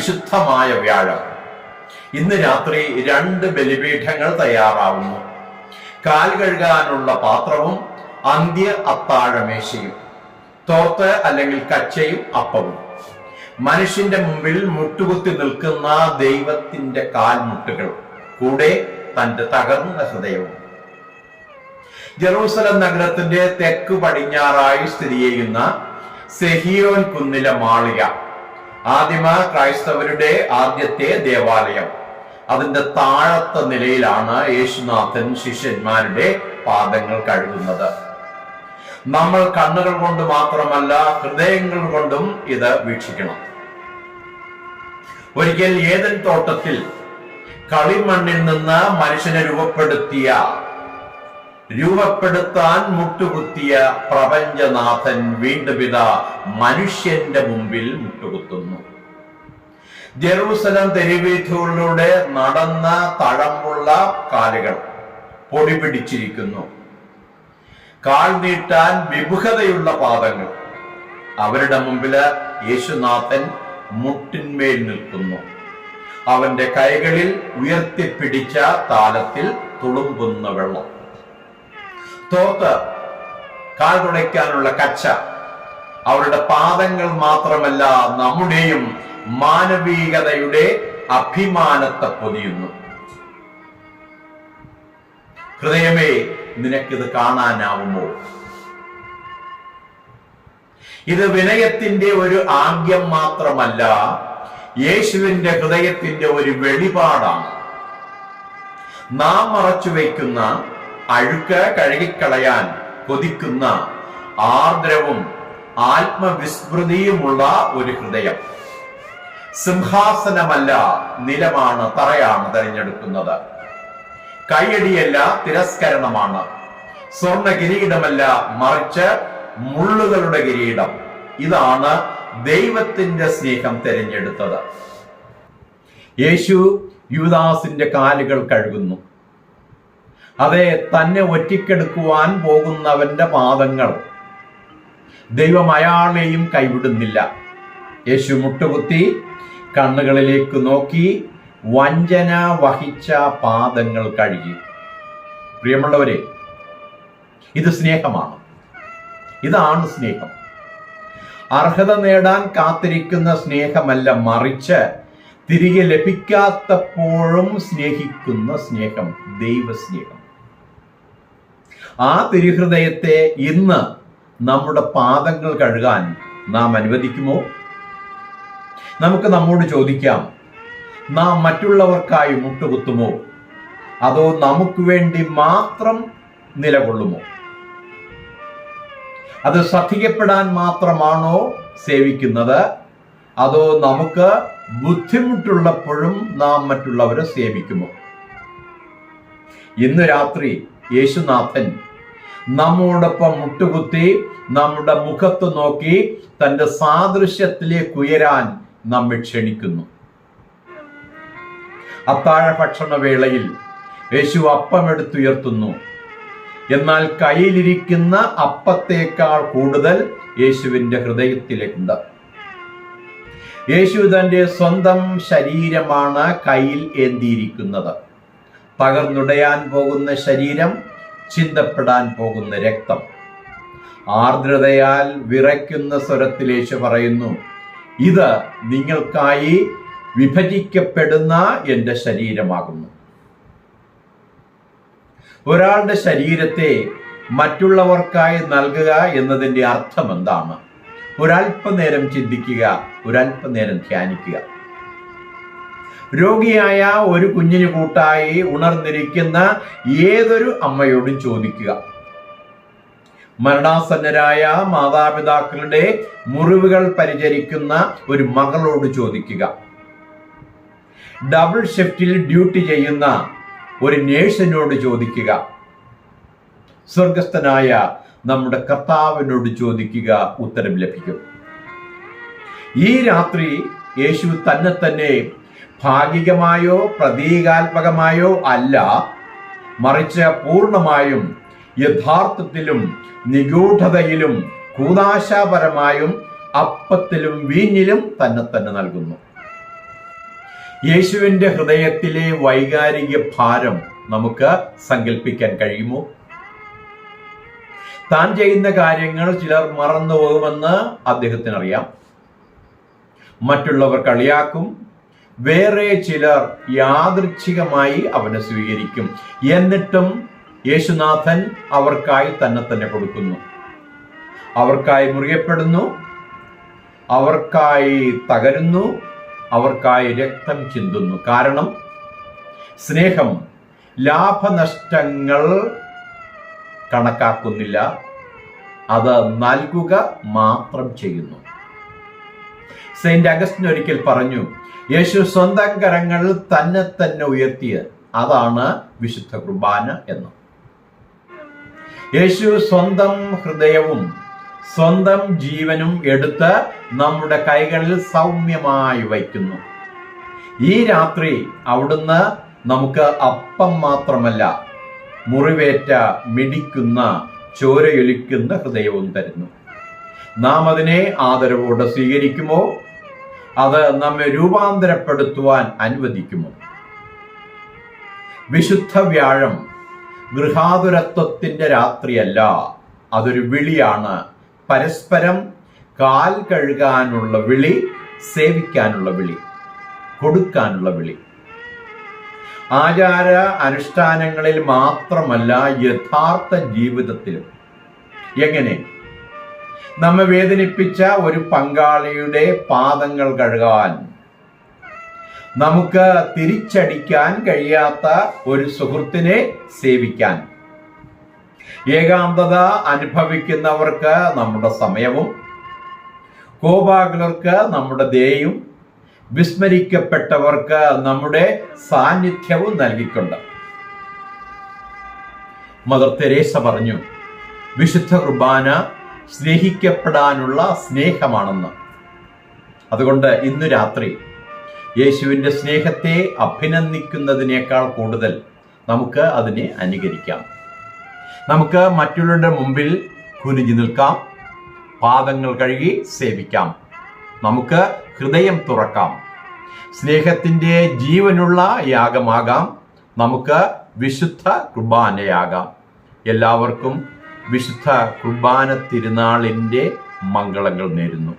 വിശുദ്ധമായ വ്യാഴം. ഇന്ന് രാത്രി രണ്ട് ബലിപീഠങ്ങൾ തയ്യാറാവുന്നു. കാൽ കഴുകാനുള്ള പാത്രവും അന്ത്യ അത്താഴമേശയും തോർത്ത് അല്ലെങ്കിൽ കച്ചയും അപ്പവും. മനുഷ്യന്റെ മുമ്പിൽ മുട്ടുകുത്തി നിൽക്കുന്ന ദൈവത്തിന്റെ കാൽമുട്ടുകൾ കൂടെ തന്റെ തകർന്ന ഹൃദയവും. ജെറൂസലം നഗരത്തിന്റെ തെക്ക് പടിഞ്ഞാറായി സ്ഥിതി ചെയ്യുന്ന സെഹിയോൻ കുന്നിലെ മാളിക. ആദിമ ക്രൈസ്തവരുടെ ആദ്യത്തെ ദേവാലയം. അതിന്റെ താഴത്തെ നിലയിലാണ് യേശുനാഥൻ ശിഷ്യന്മാരുടെ പാദങ്ങൾ കഴുകുന്നത്. നമ്മൾ കണ്ണുകൾ കൊണ്ട് മാത്രമല്ല ഹൃദയങ്ങൾ കൊണ്ടും ഇത് വീക്ഷിക്കണം. ഒരിക്കൽ ഏതൻ തോട്ടത്തിൽ കളിമണ്ണിൽ നിന്ന് മനുഷ്യനെ രൂപപ്പെടുത്തിയ രൂപപ്പെടുത്താൻ മുട്ടുകുത്തിയ പ്രപഞ്ചനാഥൻ വീണ്ടും ഇതാ മനുഷ്യന്റെ മുമ്പിൽ മുട്ടുകുത്തുന്നു. ജെറൂസലം തെരുവീഥുകളിലൂടെ നടന്ന തഴമ്പുള്ള കാലുകൾ പൊടി പിടിച്ചിരിക്കുന്നു. കാൽ നീട്ടാൻ വിമുഖതയുള്ള പാദങ്ങൾ. അവരുടെ മുമ്പിൽ യേശുനാഥൻ മുട്ടിന്മേൽ നിൽക്കുന്നു. അവന്റെ കൈകളിൽ ഉയർത്തിപ്പിടിച്ച താലത്തിൽ തുളുമ്പുന്ന വെള്ളം. തോത്ത് കാൽ തുണയ്ക്കാനുള്ള കച്ച. അവരുടെ പാദങ്ങൾ മാത്രമല്ല നമ്മുടെയും മാനവികതയുടെ അഭിമാനത്തെ പൊതിയുന്നു. ഹൃദയമേ നിനക്കിത് കാണാനാവുമോ? ഇത് വിനയത്തിന്റെ ഒരു ആംഗ്യം മാത്രമല്ല യേശുവിന്റെ ഹൃദയത്തിന്റെ ഒരു വെളിപാടാണ്. നാം മറച്ചു വയ്ക്കുന്ന അഴുക്ക് കഴുകിക്കളയാൻ കൊതിക്കുന്ന ആർദ്രവും ആത്മവിസ്മൃതിയുമുള്ള ഒരു ഹൃദയം. സിംഹാസനമല്ല നിലമാണ് തറയാണ് തെരഞ്ഞെടുക്കുന്നത്. കൈയടിയല്ല തിരസ്കരണമാണ്. സ്വർണ കിരീടമല്ല മറിച്ച് മുള്ളുകളുടെ കിരീടം. ഇതാണ് ദൈവത്തിന്റെ സ്നേഹം തിരഞ്ഞെടുത്തത്. യേശു യുവദാസിന്റെ കാലുകൾ കഴുകുന്നു. അതെ തന്നെ ഒറ്റിക്കെടുക്കുവാൻ പോകുന്നവന്റെ പാദങ്ങൾ. ദൈവം അയാളെയും കൈവിടുന്നില്ല. യേശു മുട്ടുകുത്തി കണ്ണുകളിലേക്ക് നോക്കി വഞ്ചന വഹിച്ച പാദങ്ങൾ കഴുകി. പ്രിയമുള്ളവരെ ഇത് സ്നേഹമാണ്. ഇതാണ് സ്നേഹം. അർഹത നേടാൻ കാത്തിരിക്കുന്ന സ്നേഹമല്ല മറിച്ച് തിരികെ ലഭിക്കാത്തപ്പോഴും സ്നേഹിക്കുന്ന സ്നേഹം ദൈവസ്നേഹം. ആ തിരുഹൃദയത്തെ ഇന്ന് നമ്മുടെ പാദങ്ങൾ കഴുകാൻ നാം അനുവദിക്കുമോ? നമുക്ക് നമ്മോട് ചോദിക്കാം നാം മറ്റുള്ളവർക്കായി മുട്ടുകുത്തുമോ? അതോ നമുക്ക് വേണ്ടി മാത്രം നിലകൊള്ളുമോ? അത് ശ്രദ്ധിക്കപ്പെടാൻ മാത്രമാണോ സേവിക്കുന്നത്? അതോ നമുക്ക് ബുദ്ധിമുട്ടുള്ളപ്പോഴും നാം മറ്റുള്ളവരെ സേവിക്കുമോ? ഇന്ന് രാത്രി യേശുനാഥൻ നമ്മോടൊപ്പം മുട്ടുകുത്തി നമ്മുടെ മുഖത്ത് നോക്കി തന്റെ സാദൃശ്യത്തിലേക്ക് ഉയരാൻ നമ്മെ ക്ഷണിക്കുന്നു. അത്താഴ ഭക്ഷണ വേളയിൽ യേശു അപ്പമെടുത്തുയർത്തുന്നു. എന്നാൽ കയ്യിലിരിക്കുന്ന അപ്പത്തേക്കാൾ കൂടുതൽ യേശുവിന്റെ ഹൃദയത്തിലുണ്ട്. യേശു തന്റെ സ്വന്തം ശരീരമാണ് കയ്യിൽ ഏന്തിയിരിക്കുന്നത്. പകർന്നുടയാൻ പോകുന്ന ശരീരം ചിന്തപ്പെടാൻ പോകുന്ന രക്തം. ആർദ്രതയാൽ വിറയ്ക്കുന്ന സ്വരത്തിലേശു പറയുന്നു ഇത് നിങ്ങൾക്കായി വിഭജിക്കപ്പെടുന്ന എന്റെ ശരീരമാകുന്നു. ഒരാളുടെ ശരീരത്തെ മറ്റുള്ളവർക്കായി നൽകുക എന്നതിന്റെ അർത്ഥം എന്താണ് ഒരല്പനേരം ചിന്തിക്കുക ഒരല്പനേരം ധ്യാനിക്കുക. രോഗിയായ ഒരു കുഞ്ഞിന് കൂട്ടായി ഉണർന്നിരിക്കുന്ന ഏതൊരു അമ്മയോടും ചോദിക്കുക. മരണാസന്നരായ മാതാപിതാക്കളുടെ മുറിവുകൾ പരിചരിക്കുന്ന ഒരു മകളോട് ചോദിക്കുക. ഡബിൾ ഷിഫ്റ്റിൽ ഡ്യൂട്ടി ചെയ്യുന്ന ഒരു നേഴ്സിനോട് ചോദിക്കുക. സ്വർഗസ്ഥനായ നമ്മുടെ കർത്താവിനോട് ചോദിക്കുക ഉത്തരം ലഭിക്കും. ഈ രാത്രി യേശു തന്നെ തന്നെ ഭാഗികമായോ പ്രതീകാത്മകമായോ അല്ല മറിച്ച് പൂർണമായും യഥാർത്ഥത്തിലും നിഗൂഢതയിലും കൂതാശാപരമായും അപ്പത്തിലും വീഞ്ഞിലും തന്നെ തന്നെ നൽകുന്നു. യേശുവിന്റെ ഹൃദയത്തിലെ വൈകാരിക ഭാരം നമുക്ക് സങ്കല്പിക്കാൻ കഴിയുമോ? താൻ ചെയ്യുന്ന കാര്യങ്ങൾ ചിലർ മറന്നു പോകുമെന്ന് അദ്ദേഹത്തിനറിയാം. മറ്റുള്ളവർ കളിയാക്കും വേറെ ചിലർ യാദൃച്ഛികമായി അവനെ സ്വീകരിക്കും. എന്നിട്ടും യേശുനാഥൻ അവർക്കായി തന്നെ തന്നെ കൊടുക്കുന്നു. അവർക്കായി മുറിയപ്പെടുന്നു. അവർക്കായി തകരുന്നു. അവർക്കായി രക്തം ചിന്തുന്നു. കാരണം സ്നേഹം ലാഭനഷ്ടങ്ങൾ കണക്കാക്കുന്നില്ല. അത് നൽകുക മാത്രം ചെയ്യുന്നു. സെയിന്റ് അഗസ്റ്റിൻ ഒരിക്കൽ പറഞ്ഞു യേശു സ്വന്തം കരങ്ങളിൽ തന്നെ തന്നെ ഉയർത്തിയത്. അതാണ് വിശുദ്ധ കുർബാന എന്ന്. യേശു സ്വന്തം ഹൃദയവും സ്വന്തം ജീവനും എടുത്ത് നമ്മുടെ കൈകളിൽ സൗമ്യമായി വയ്ക്കുന്നു. ഈ രാത്രി അവിടുന്ന് നമുക്ക് അപ്പം മാത്രമല്ല മുറിവേറ്റ മിടിക്കുന്ന ചോരയൊലിക്കുന്ന ഹൃദയവും തരുന്നു. നാം അതിനെ ആദരവോടെ സ്വീകരിക്കുമോ? അത് നമ്മെ രൂപാന്തരപ്പെടുത്തുവാൻ അനുവദിക്കുമോ? വിശുദ്ധ വ്യാഴം ഗൃഹാതുരത്വത്തിന്റെ രാത്രിയല്ല. അതൊരു വിളിയാണ്. പരസ്പരം കാൽ കഴുകാനുള്ള വിളി സേവിക്കാനുള്ള വിളി കൊടുക്കാനുള്ള വിളി. ആചാര അനുഷ്ഠാനങ്ങളിൽ മാത്രമല്ല യഥാർത്ഥ ജീവിതത്തിലും. എങ്ങനെ? നമ്മെ വേദനിപ്പിച്ച ഒരു പങ്കാളിയുടെ പാദങ്ങൾ കഴുകാൻ. നമുക്ക് തിരിച്ചടിക്കാൻ കഴിയാത്ത ഒരു സുഹൃത്തിനെ സേവിക്കാൻ. ഏകാന്തത അനുഭവിക്കുന്നവർക്ക് നമ്മുടെ സമയവും കോപാകുലർക്ക് നമ്മുടെ ദേയും വിസ്മരിക്കപ്പെട്ടവർക്ക് നമ്മുടെ സാന്നിധ്യവും നൽകിക്കൊണ്ട്. മദർ തെരേസ പറഞ്ഞു വിശുദ്ധ കുർബാന സ്നേഹിക്കപ്പെടാനുള്ള സ്നേഹമാണെന്ന്. അതുകൊണ്ട് ഇന്നു രാത്രി യേശുവിന്റെ സ്നേഹത്തെ അഭിനന്ദിക്കുന്നതിനേക്കാൾ കൂടുതൽ നമുക്ക് അതിനെ അനുകരിക്കാം. നമുക്ക് മറ്റുള്ളവരുടെ മുമ്പിൽ കുനിഞ്ഞു നിൽക്കാം. പാദങ്ങൾ കഴുകി സേവിക്കാം. നമുക്ക് ഹൃദയം തുറക്കാം. സ്നേഹത്തിന്റെ ജീവനുള്ള യാഗമാകാം. നമുക്ക് വിശുദ്ധ കുർബാനയാകാം. എല്ലാവർക്കും വിശുദ്ധ കുർബാന തിരുനാളിന്റെ മംഗളങ്ങൾ നേരുന്നു.